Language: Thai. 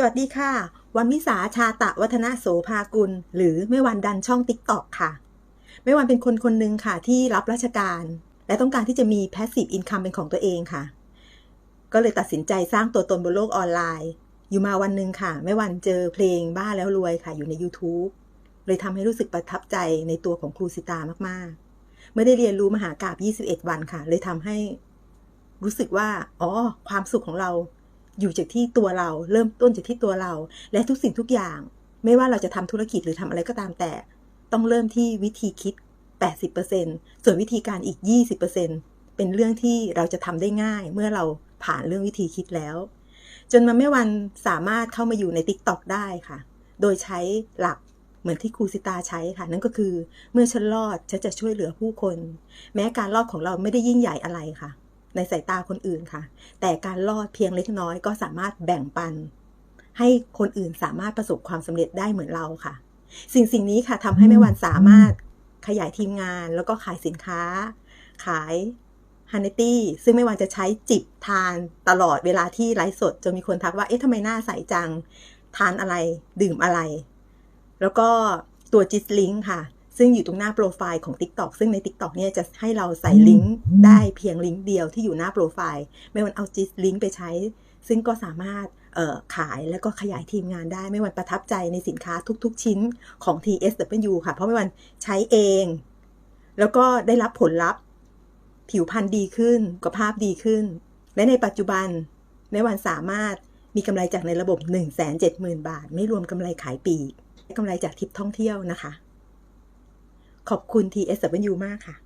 สวัสดีค่ะ วันวิสาชาตะวัฒนโสภากุล หรือไม่วันดันช่องติ๊กตอกค่ะ ไม่วันเป็นคนคนหนึ่งค่ะที่รับราชการ และต้องการที่จะมี passive income เป็นของตัวเองค่ะ ก็เลยตัดสินใจสร้างตัวตนบนโลกออนไลน์ อยู่มาวันหนึ่งค่ะ ไม่วันเจอเพลงบ้าแล้วรวยค่ะ อยู่ใน YouTube เลยทำให้รู้สึกประทับใจในตัวของครูสิตามากๆเมื่อได้เรียนรู้มหากราบ 21 วันค่ะ เลยทำให้รู้สึกว่า อ๋อ ความสุขของเรา อยู่จากที่ตัวเรา เริ่มต้นจากที่ตัวเรา และทุกสิ่งทุกอย่าง ไม่ว่าเราจะทำธุรกิจหรือทำอะไรก็ตามแต่ ต้องเริ่มที่วิธีคิด 80%ส่วนวิธีการอีก 20%เป็นเรื่องที่เราจะทำได้ง่ายเมื่อเราผ่านเรื่องวิธีคิดแล้ว จนมาไม่วันสามารถเข้ามาอยู่ใน TikTok ได้ค่ะ โดยใช้หลักเหมือนที่ครูสิตาใช้ค่ะ นั่นก็คือ เมื่อฉันรอดฉันจะช่วยเหลือผู้คน แม้การรอดของเราไม่ได้ยิ่งใหญ่อะไรค่ะ ในสายตาคนอื่นค่ะ แต่การรอดเพียงเล็กน้อยก็สามารถแบ่งปัน ให้คนอื่นสามารถประสบความสำเร็จได้เหมือนเราค่ะ สิ่งสิ่งนี้ค่ะทำให้แม่วันสามารถขยายทีมงานแล้วก็ขายสินค้า ขายฮันเนตี้ซึ่งไม่วันจะใช้จิบทานตลอดเวลาที่ไลฟ์สดจนมีคนทักว่า เอ๊ะทำไมหน้าใสจัง ทานอะไรดื่มอะไร แล้วก็ตัวจิสลิงค่ะ ซึ่งอยู่ตรงหน้าโปรไฟล์ของ TikTok ซึ่งใน TikTok เนี่ยจะให้เราใส่ลิงก์ได้เพียงลิงก์เดียวที่อยู่หน้าโปรไฟล์ ไม่วันเอาจิสลิงก์ไปใช้ ซึ่งก็สามารถขายแล้วก็ขยายทีมงานได้ ไม่วันประทับใจในสินค้าทุกๆ ชิ้นของ TSW ค่ะ เพราะไม่วันใช้เอง แล้วก็ได้รับผลลัพธ์ ผิวพรรณดีขึ้นสุขภาพดีขึ้น และในปัจจุบันแม่วันสามารถมีกำไรจากในระบบ 1 7 0 0 0 0 บาท ไม่รวมกำไรขายปีกกำไรจากทริปท่องเที่ยวนะคะ ขอบคุณ TSW มากค่ะ